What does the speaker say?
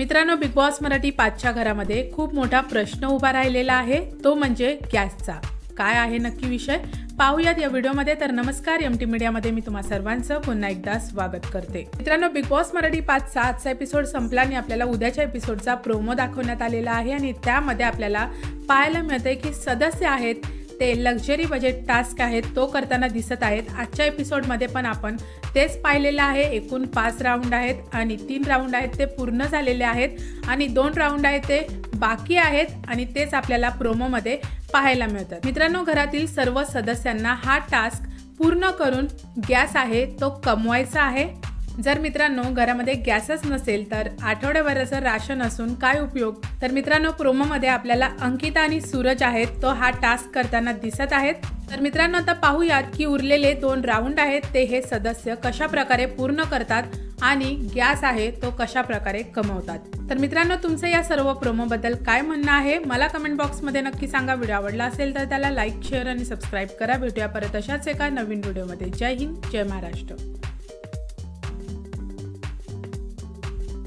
मित्रांनो big boss Marathi पाचच्या घरामध्ये खूप मोठा प्रश्न उभा राहिलेला आहे. तो म्हणजे गॅसचा. काय आहे नक्की विषय? पाहूयात या व्हिडिओमध्ये. तर नमस्कार एम टी मीडियामध्ये मी तुम्हा सर्वांचं पुन्हा एकदा स्वागत करते. मित्रांनो बिग बॉस मराठी पाच सातचा एपिसोड संपला आणि आपल्याला उद्याच्या एपिसोडचा प्रोमो दाखवण्यात आलेला आहे आणि त्यामध्ये आपल्याला पाहायला मिळतंय की सदस्य आहेत ते लक्झरी बजेट टास्क आहेत तो करताना दिसत आहेत. आजच्या एपिसोडमध्ये पण आपण तेच पाहिलेलं आहे. एकूण पाच राऊंड आहेत आणि तीन राऊंड आहेत ते पूर्ण झालेले आहेत. आणि दोन राऊंड आहेत ते बाकी आहेत आणि तेच आपल्याला प्रोमोमध्ये पाहायला मिळतात. मित्रांनो घरातील सर्व सदस्यांना हा टास्क पूर्ण करून गॅस आहे तो कमवायचा आहे. जर मित्रांनो घरामध्ये गॅसच नसेल तर आठवड्याभराचं राशन असून काय उपयोग? तर मित्रांनो प्रोमोमध्ये आपल्याला अंकिता आणि सूरज आहेत. तो हा टास्क करताना दिसत आहेत. तर मित्रांनो आता पाहूयात की उरलेले दोन राऊंड आहेत. ते हे सदस्य कशा प्रकारे पूर्ण करतात आणि गॅस आहे तो कशा प्रकारे कमवतात? तर मित्रांनो तुमचं या सर्व प्रोमोबद्दल काय म्हणणं आहे? मला कमेंट बॉक्समध्ये नक्की सांगा. व्हिडिओ आवडला असेल तर त्याला लाईक शेअर आणि सबस्क्राईब करा. भेटूया परत अशाच एका नवीन व्हिडिओमध्ये जय हिंद जय महाराष्ट्र.